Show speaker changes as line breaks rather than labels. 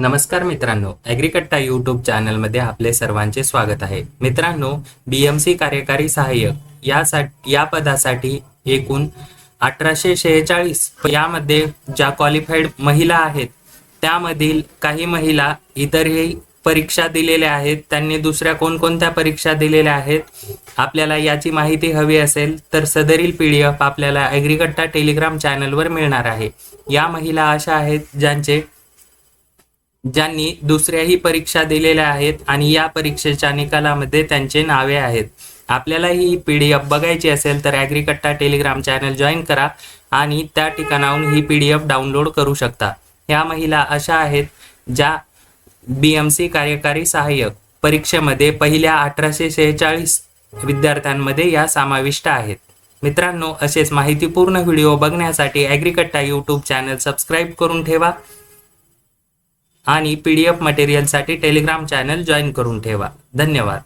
नमस्कार मित्रांनो ॲग्रिकट्टा यूट्यूब चॅनलमध्ये आपले सर्वांचे स्वागत आहे. मित्रांनो बी एम सी कार्यकारी सहाय्यक यासाठी या पदासाठी एकूण अठराशे शेहेचाळीस यामध्ये ज्या क्वालिफाईड महिला आहेत त्यामधील काही महिला इतरही परीक्षा दिलेल्या आहेत त्यांनी दुसऱ्या कोणकोणत्या परीक्षा दिलेल्या आहेत आपल्याला याची माहिती हवी असेल तर सदरील पी डी एफ आपल्याला ॲग्रिकट्टा टेलिग्राम चॅनलवर मिळणार आहे. या महिला अशा आहेत ज्यांचे ज्यांनी दुसऱ्याही परीक्षा दिलेल्या आहेत आणि या परीक्षेच्या निकालामध्ये त्यांचे नावे आहेत. आपल्याला ही पी डी एफ बघायची असेल तर ॲग्रिकट्टा टेलिग्राम चॅनल जॉईन करा आणि त्या ठिकाणाहून ही पी डी एफ डाउनलोड करू शकता. ह्या महिला अशा आहेत ज्या बी एम सी कार्यकारी सहाय्यक परीक्षेमध्ये पहिल्या अठराशे शेहेचाळीस विद्यार्थ्यांमध्ये या समाविष्ट आहेत. मित्रांनो असेच माहितीपूर्ण व्हिडिओ बघण्यासाठी ॲग्रिकट्टा यूट्यूब चॅनल सबस्क्राईब करून ठेवा. आणि पी डी एफ मटेरियलसाठी टेलिग्राम चॅनल जॉईन करून ठेवा. धन्यवाद.